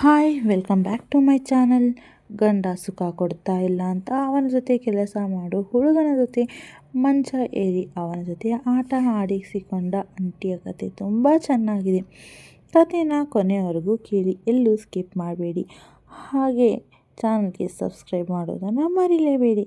Hi welcome back to my channel ಗಂಡ ಸುಖ ಕೊಡ್ತಾ ಇಲ್ಲ ಅಂತ ಅವನ ಜೊತೆ ಕೆಲಸ ಮಾಡು, ಹುಡುಗನ ಜೊತೆ ಮಂಚ ಏರಿ ಅವನ ಜೊತೆ ಆಟ ಆಡಿಸಿಕೊಂಡ ಅಂಟಿಯ ಕತೆ ತುಂಬ ಚೆನ್ನಾಗಿದೆ. ಕಥೆನ ಕೊನೆಯವರೆಗೂ ಕೇಳಿ, ಎಲ್ಲೂ ಸ್ಕಿಪ್ ಮಾಡಬೇಡಿ. ಹಾಗೆ ಚಾನಲ್ಗೆ ಸಬ್ಸ್ಕ್ರೈಬ್ ಮಾಡೋದನ್ನು ಮರಿಲೇಬೇಡಿ.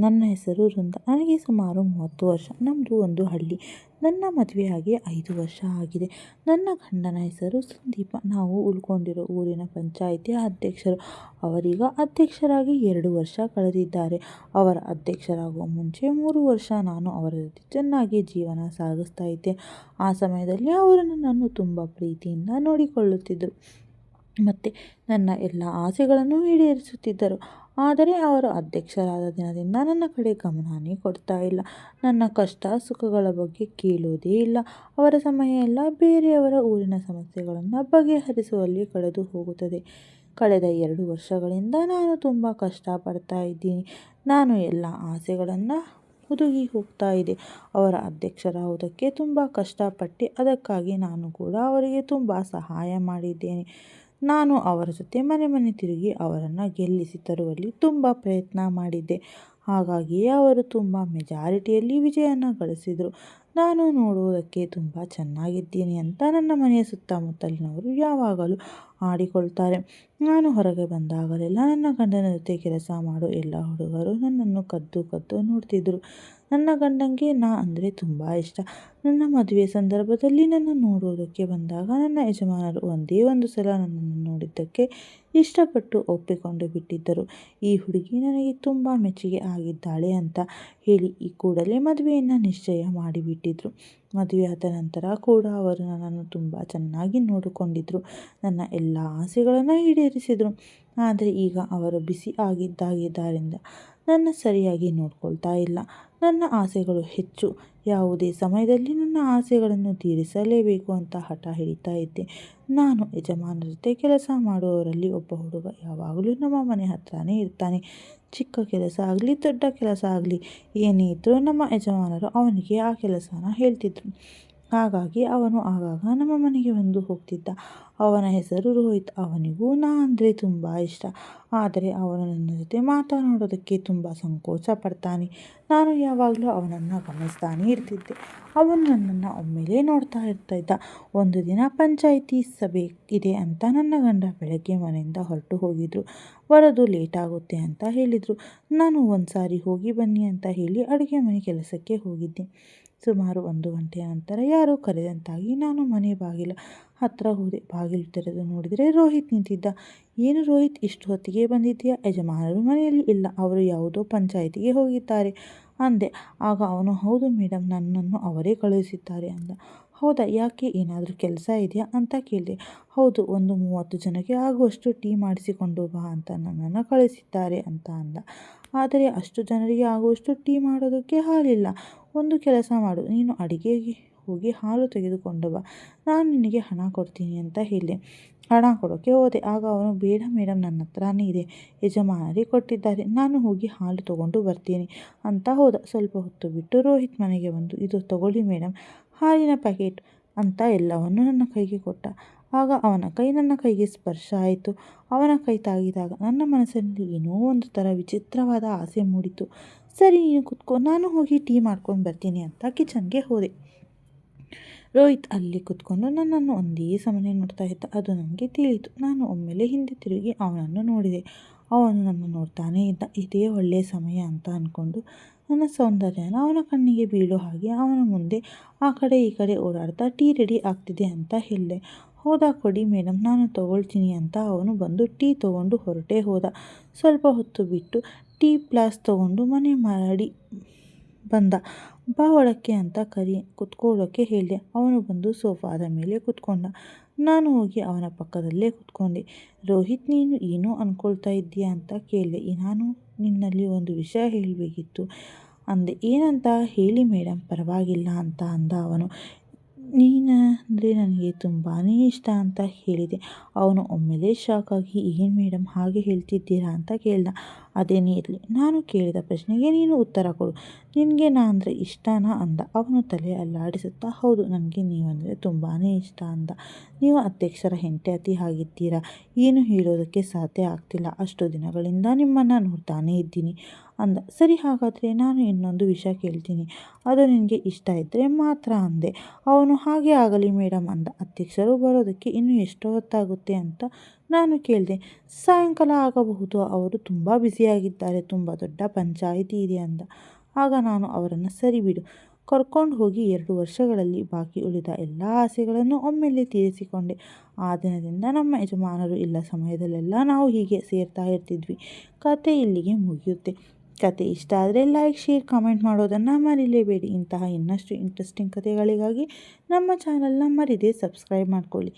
ನನ್ನ ಹೆಸರು ವೃಂದ. ನನಗೆ ಸುಮಾರು ಮೂವತ್ತು ವರ್ಷ. ನಮ್ಮದು ಒಂದು ಹಳ್ಳಿ. ನನ್ನ ಮದುವೆಯಾಗಿ ಐದು ವರ್ಷ ಆಗಿದೆ. ನನ್ನ ಗಂಡನ ಹೆಸರು ಸಂದೀಪ. ನಾವು ಉಳ್ಕೊಂಡಿರೋ ಊರಿನ ಪಂಚಾಯಿತಿ ಅಧ್ಯಕ್ಷರು. ಅವರೀಗ ಅಧ್ಯಕ್ಷರಾಗಿ ಎರಡು ವರ್ಷ ಕಳೆದಿದ್ದಾರೆ. ಅವರ ಅಧ್ಯಕ್ಷರಾಗುವ ಮುಂಚೆ ಮೂರು ವರ್ಷ ನಾನು ಅವರ ಜೊತೆ ಚೆನ್ನಾಗಿ ಜೀವನ ಸಾಗಿಸ್ತಾ ಇದ್ದೆ. ಆ ಸಮಯದಲ್ಲಿ ಅವರು ನನ್ನನ್ನು ತುಂಬ ಪ್ರೀತಿಯಿಂದ ನೋಡಿಕೊಳ್ಳುತ್ತಿದ್ದರು. ಮತ್ತು ನನ್ನ ಎಲ್ಲ ಆಸೆಗಳನ್ನು ಈಡೇರಿಸುತ್ತಿದ್ದರು. ಆದರೆ ಅವರು ಅಧ್ಯಕ್ಷರಾದ ದಿನದಿಂದ ನನ್ನ ಕಡೆ ಗಮನನೇ ಕೊಡ್ತಾ ಇಲ್ಲ. ನನ್ನ ಕಷ್ಟ, ಸುಖಗಳ ಬಗ್ಗೆ ಕೇಳೋದೇ ಇಲ್ಲ. ಅವರ ಸಮಯ ಎಲ್ಲ ಬೇರೆಯವರ ಊರಿನ ಸಮಸ್ಯೆಗಳನ್ನು ಬಗೆಹರಿಸುವಲ್ಲಿ ಕಳೆದು ಹೋಗುತ್ತದೆ. ಕಳೆದ ಎರಡು ವರ್ಷಗಳಿಂದ ನಾನು ತುಂಬ ಕಷ್ಟಪಡ್ತಾ ಇದ್ದೀನಿ. ನಾನು ಎಲ್ಲ ಆಸೆಗಳನ್ನು ಹುದುಗಿ ಹೋಗ್ತಾ ಇದೆ. ಅವರ ಅಧ್ಯಕ್ಷರಾಗುವುದಕ್ಕೆ ತುಂಬ ಕಷ್ಟಪಟ್ಟು ಅದಕ್ಕಾಗಿ ನಾನು ಕೂಡ ಅವರಿಗೆ ತುಂಬ ಸಹಾಯ ಮಾಡಿದ್ದೇನೆ. ನಾನು ಅವರ ಜೊತೆ ಮನೆ ಮನೆ ತಿರುಗಿ ಅವರನ್ನು ಗೆಲ್ಲಿಸಿ ತರುವಲ್ಲಿ ತುಂಬ ಪ್ರಯತ್ನ ಮಾಡಿದ್ದೆ. ಹಾಗಾಗಿಯೇ ಅವರು ತುಂಬ ಮೆಜಾರಿಟಿಯಲ್ಲಿ ವಿಜಯನ ಗಳಿಸಿದರು. ನಾನು ನೋಡುವುದಕ್ಕೆ ತುಂಬ ಚೆನ್ನಾಗಿದ್ದೀನಿ ಅಂತ ನನ್ನ ಮನೆಯ ಸುತ್ತಮುತ್ತಲಿನವರು ಯಾವಾಗಲೂ ಆಡಿಕೊಳ್ತಾರೆ. ನಾನು ಹೊರಗೆ ಬಂದಾಗಲೆಲ್ಲ ನನ್ನ ಗಂಡನ ಜೊತೆ ಕೆಲಸ ಮಾಡೋ ಎಲ್ಲ ಹುಡುಗರು ನನ್ನನ್ನು ಕದ್ದು ಕದ್ದು ನೋಡ್ತಿದ್ದರು ನನ್ನ ಗಂಡನಿಗೆ ನಾ ಅಂದರೆ ತುಂಬ ಇಷ್ಟ. ನನ್ನ ಮದುವೆ ಸಂದರ್ಭದಲ್ಲಿ ನನ್ನ ನೋಡುವುದಕ್ಕೆ ಬಂದಾಗ ನನ್ನ ಯಜಮಾನರು ಒಂದೇ ಒಂದು ಸಲ ನನ್ನನ್ನು ನೋಡಿದ್ದಕ್ಕೆ ಇಷ್ಟಪಟ್ಟು ಒಪ್ಪಿಕೊಂಡು ಬಿಟ್ಟಿದ್ದರು. ಈ ಹುಡುಗಿ ನನಗೆ ತುಂಬ ಮೆಚ್ಚುಗೆ ಆಗಿದ್ದಾಳೆ ಅಂತ ಹೇಳಿ ಈ ಕೂಡಲೇ ಮದುವೆಯನ್ನು ನಿಶ್ಚಯ ಮಾಡಿಬಿಟ್ಟಿದ್ರು. ಮದುವೆಯಾದ ನಂತರ ಕೂಡ ಅವರು ನನ್ನನ್ನು ತುಂಬ ಚೆನ್ನಾಗಿ ನೋಡಿಕೊಂಡಿದ್ದರು ನನ್ನ ಎಲ್ಲ ಆಸೆಗಳನ್ನು ಈಡೇರಿಸಿದರು. ಆದರೆ ಈಗ ಅವರು ಬಿಸಿ ಆಗಿದ್ದಾಗಿದ್ದರಿಂದ ನನ್ನ ಸರಿಯಾಗಿ ನೋಡ್ಕೊಳ್ತಾ ಇಲ್ಲ. ನನ್ನ ಆಸೆಗಳು ಹೆಚ್ಚು. ಯಾವುದೇ ಸಮಯದಲ್ಲಿ ನನ್ನ ಆಸೆಗಳನ್ನು ತೀರಿಸಲೇಬೇಕು ಅಂತ ಹಠ ಹಿಡಿತಾ ಇದ್ದೆ. ನಾನು ಯಜಮಾನರ ಜೊತೆ ಕೆಲಸ ಮಾಡುವವರಲ್ಲಿ ಒಬ್ಬ ಹುಡುಗ ಯಾವಾಗಲೂ ನಮ್ಮ ಮನೆ ಹತ್ರನೇ ಇರ್ತಾನೆ. ಚಿಕ್ಕ ಕೆಲಸ ಆಗಲಿ, ದೊಡ್ಡ ಕೆಲಸ ಆಗಲಿ, ಏನೇ ಇದ್ದರೂ ನಮ್ಮ ಯಜಮಾನರು ಅವನಿಗೆ ಆ ಕೆಲಸನ ಹೇಳ್ತಿದ್ರು. ಹಾಗಾಗಿ ಅವನು ಆಗಾಗ ನಮ್ಮ ಮನೆಗೆ ಬಂದು ಹೋಗ್ತಿದ್ದ. ಅವನ ಹೆಸರು ರೋಹಿತ್. ಅವನಿಗೂ ನಾ ಅಂದರೆ ತುಂಬ ಇಷ್ಟ. ಆದರೆ ಅವನು ನನ್ನ ಜೊತೆ ಮಾತನಾಡೋದಕ್ಕೆ ತುಂಬ ಸಂಕೋಚ ಪಡ್ತಾನೆ. ನಾನು ಯಾವಾಗಲೂ ಅವನನ್ನು ಗಮನಿಸ್ತಾನೆ ಇರ್ತಿದ್ದೆ. ಅವನು ನನ್ನನ್ನು ಒಮ್ಮೆಲೇ ನೋಡ್ತಾ ಇರ್ತಾ ಇದ್ದ ಒಂದು ದಿನ ಪಂಚಾಯಿತಿ ಸಭೆ ಇದೆ ಅಂತ ನನ್ನ ಗಂಡ ಬೆಳಗ್ಗೆ ಮನೆಯಿಂದ ಹೊರಟು ಹೋಗಿದ್ರು. ಬರೋದು ಲೇಟ್ ಆಗುತ್ತೆ ಅಂತ ಹೇಳಿದರು. ನಾನು ಒಂದು ಸಾರಿ ಹೋಗಿ ಬನ್ನಿ ಅಂತ ಹೇಳಿ ಅಡುಗೆ ಮನೆ ಕೆಲಸಕ್ಕೆ ಹೋಗಿದ್ದೆ. ಸುಮಾರು ಒಂದು ಗಂಟೆಯ ನಂತರ ಯಾರೋ ಕರೆದಂತಾಗಿ ನಾನು ಮನೆ ಬಾಗಿಲ ಹತ್ತಿರ ಹೋದೆ. ಬಾಗಿಲು ತೆರೆದು ನೋಡಿದರೆ ರೋಹಿತ್ ನಿಂತಿದ್ದ. ಏನು ರೋಹಿತ್, ಇಷ್ಟು ಹೊತ್ತಿಗೆ ಬಂದಿದ್ದೀಯಾ? ಯಜಮಾನರು ಮನೆಯಲ್ಲಿ ಇಲ್ಲ. ಅವರು ಯಾವುದೋ ಪಂಚಾಯಿತಿಗೆ ಹೋಗಿದ್ದಾರೆ ಅಂದೆ. ಆಗ ಅವನು, ಹೌದು ಮೇಡಮ್ ನನ್ನನ್ನು ಅವರೇ ಕಳುಹಿಸಿದ್ದಾರೆ ಅಂದ. ಹೌದಾ? ಯಾಕೆ? ಏನಾದರೂ ಕೆಲಸ ಇದೆಯಾ? ಅಂತ ಕೇಳಿದೆ. ಹೌದು, ಒಂದು ಮೂವತ್ತು ಜನಕ್ಕೆ ಆಗುವಷ್ಟು ಟೀ ಮಾಡಿಸಿಕೊಂಡು ಬಾ ಅಂತ ನನ್ನನ್ನು ಕಳಿಸಿದ್ದಾರೆ ಅಂತ ಅಂದ. ಆದರೆ ಅಷ್ಟು ಜನರಿಗೆ ಆಗುವಷ್ಟು ಟೀ ಮಾಡೋದಕ್ಕೆ ಹಾಲಿಲ್ಲ. ಒಂದು ಕೆಲಸ ಮಾಡು. ನೀನು ಅಡಿಗೆಗೆ ಹೋಗಿ ಹಾಲು ತೆಗೆದುಕೊಂಡು ಬಾ. ನಾನು ನಿನಗೆ ಹಣ ಕೊಡ್ತೀನಿ ಅಂತ ಹೇಳಿ. ಹಣ ಕೊಡೋಕ್ಕೆ ಹೋದೆ. ಆಗ ಅವನು, ಬೇಡ ಮೇಡಮ್ ನನ್ನ ಹತ್ರನೇ ಇದೆ. ಯಜಮಾನರೇ ಕೊಟ್ಟಿದ್ದಾರೆ. ನಾನು ಹೋಗಿ ಹಾಲು ತಗೊಂಡು ಬರ್ತೀನಿ ಅಂತ ಹೋದ. ಸ್ವಲ್ಪ ಹೊತ್ತು ಬಿಟ್ಟು ರೋಹಿತ್ ಮನೆಗೆ ಬಂದು, ಇದು ತಗೊಳ್ಳಿ ಮೇಡಮ್ ಹಾಲಿನ ಪ್ಯಾಕೆಟ್ ಅಂತ ಎಲ್ಲವನ್ನು ನನ್ನ ಕೈಗೆ ಕೊಟ್ಟ. ಆಗ ಅವನ ಕೈ ನನ್ನ ಕೈಗೆ ಸ್ಪರ್ಶ ಆಯಿತು. ಅವನ ಕೈ ತಾಗಿದಾಗ ನನ್ನ ಮನಸ್ಸಿನಲ್ಲಿ ಏನೋ ಒಂದು ಥರ ವಿಚಿತ್ರವಾದ ಆಸೆ ಮೂಡಿತು. ಸರಿ ನೀನು ಕುತ್ಕೋ, ನಾನು ಹೋಗಿ ಟೀ ಮಾಡ್ಕೊಂಡು ಬರ್ತೀನಿ ಅಂತ ಕಿಚನ್ಗೆ ಹೋದೆ. ರೋಹಿತ್ ಅಲ್ಲಿ ಕುತ್ಕೊಂಡು ನನ್ನನ್ನು ಒಂದೇ ಸಮನೆ ನೋಡ್ತಾ ಇದ್ದ. ಅದು ನನಗೆ ತಿಳಿಯಿತು. ನಾನು ಒಮ್ಮೆಲೆ ಹಿಂದೆ ತಿರುಗಿ ಅವನನ್ನು ನೋಡಿದೆ. ಅವನು ನನ್ನ ನೋಡ್ತಾನೆ ಇದ್ದ. ಇದೇ ಒಳ್ಳೆಯ ಸಮಯ ಅಂತ ಅಂದ್ಕೊಂಡು ನನ್ನ ಸೌಂದರ್ಯನ ಅವನ ಕಣ್ಣಿಗೆ ಬೀಳೋ ಹಾಗೆ ಅವನ ಮುಂದೆ ಆ ಕಡೆ ಈ ಕಡೆ ಓಡಾಡ್ತಾ ಟೀ ರೆಡಿ ಆಗ್ತಿದೆ ಅಂತ ಹೇಳಿದೆ. ಹೋದ ಕೊಡಿ ಮೇಡಮ್ ನಾನು ತಗೊಳ್ತೀನಿ ಅಂತ ಅವನು ಬಂದು ಟೀ ತೊಗೊಂಡು ಹೊರಟೇ ಹೋದ. ಸ್ವಲ್ಪ ಹೊತ್ತು ಬಿಟ್ಟು ಟೀ ಪ್ಲಾಸ್ ತೊಗೊಂಡು ಮನೆ ಮಾಡಿ ಬಂದ. ಬಾ ಒಳಕ್ಕೆ ಅಂತ ಕರಿ ಕುತ್ಕೊಳ್ಳೋಕ್ಕೆ ಹೇಳಿದೆ. ಅವನು ಬಂದು ಸೋಫಾದ ಮೇಲೆ ಕುತ್ಕೊಂಡ. ನಾನು ಹೋಗಿ ಅವನ ಪಕ್ಕದಲ್ಲೇ ಕುತ್ಕೊಂಡೆ. ರೋಹಿತ್, ನೀನು ಏನೋ ಅಂದ್ಕೊಳ್ತಾ ಇದ್ದೀಯಾ ಅಂತ ಕೇಳಿದೆ. ನಾನು ನಿನ್ನಲ್ಲಿ ಒಂದು ವಿಷಯ ಹೇಳಬೇಕಿತ್ತು. ಅಂದೆ, ಏನಂತ? ಹೇಳಿ ಮೇಡಮ್ ಪರವಾಗಿಲ್ಲ ಅಂತ ಅಂದ ಅವನು. ನೀನಂದರೆ ನನಗೆ ತುಂಬಾ ಇಷ್ಟ ಅಂತ ಹೇಳಿದೆ. ಅವನು ಒಮ್ಮೆಲೇ ಶಾಕಾಗಿ ಏನು ಮೇಡಮ್ ಹಾಗೆ ಹೇಳ್ತಿದ್ದೀರಾ? ಅಂತ ಕೇಳ್ದ. ಅದೇನೇ ಇರಲಿ, ನಾನು ಕೇಳಿದ ಪ್ರಶ್ನೆಗೆ ನೀನು ಉತ್ತರ ಕೊಡು. ನಿನಗೆ ನಾ ಅಂದರೆ ಇಷ್ಟನಾ ಅಂದ. ಅವನು ತಲೆ ಅಲ್ಲಾಡಿಸುತ್ತಾ, ಹೌದು, ನನಗೆ ನೀವಂದರೆ ತುಂಬಾ ಇಷ್ಟ ಅಂದ. ನೀವು ಅಧ್ಯಕ್ಷರ ಹೆಂಡತಿ ಆಗಿದ್ದೀರಾ? ಏನು ಹೇಳೋದಕ್ಕೆ ಸಾಧ್ಯ ಆಗ್ತಿಲ್ಲ. ಅಷ್ಟು ದಿನಗಳಿಂದ ನಿಮ್ಮನ್ನು ನೋಡ್ತಾನೇ ಇದ್ದೀನಿ ಅಂದ. ಸರಿ, ಹಾಗಾದರೆ ನಾನು ಇನ್ನೊಂದು ವಿಷಯ ಕೇಳ್ತೀನಿ. ಅದು ನಿನಗೆ ಇಷ್ಟ ಇದ್ದರೆ ಮಾತ್ರ ಅಂದೆ. ಅವನು ಹಾಗೆ ಆಗಲಿ ಮೇಡಮ್ ಅಂದ. ಅಧ್ಯಕ್ಷರು ಬರೋದಕ್ಕೆ ಇನ್ನೂ ಎಷ್ಟು ಹೊತ್ತಾಗುತ್ತೆ ಅಂತ ನಾನು ಕೇಳಿದೆ, ಸಾಯಂಕಾಲ ಆಗಬಹುದು, ಅವರು ತುಂಬ ಬ್ಯುಸಿಯಾಗಿದ್ದಾರೆ, ತುಂಬ ದೊಡ್ಡ ಪಂಚಾಯಿತಿ ಇದೆ ಅಂದ. ಆಗ ನಾನು ಅವರನ್ನು ಸರಿ ಬಿಡು. ಕರ್ಕೊಂಡು ಹೋಗಿ ಎರಡು ವರ್ಷಗಳಲ್ಲಿ ಬಾಕಿ ಉಳಿದ ಎಲ್ಲ ಆಸೆಗಳನ್ನು ಒಮ್ಮೆಲೆ ತೀರಿಸಿಕೊಂಡೆ. ಆ ದಿನದಿಂದ ನಮ್ಮ ಯಜಮಾನರು ಇಲ್ಲ ಸಮಯದಲ್ಲೆಲ್ಲ ನಾವು ಹೀಗೆ ಸೇರ್ತಾ ಇರ್ತಿದ್ವಿ. ಕತೆ ಇಲ್ಲಿಗೆ ಮುಗಿಯುತ್ತೆ. ಕತೆ ಇಷ್ಟ ಆದರೆ ಲೈಕ್ ಶೇರ್ ಕಾಮೆಂಟ್ ಮಾಡೋದನ್ನು ಮರಿಲೇಬೇಡಿ. ಇಂತಹ ಇನ್ನಷ್ಟು ಇಂಟ್ರೆಸ್ಟಿಂಗ್ ಕಥೆಗಳಿಗಾಗಿ ನಮ್ಮ ಚಾನಲ್ನ ಮರಿದೇ ಸಬ್ಸ್ಕ್ರೈಬ್ ಮಾಡ್ಕೊಳ್ಳಿ.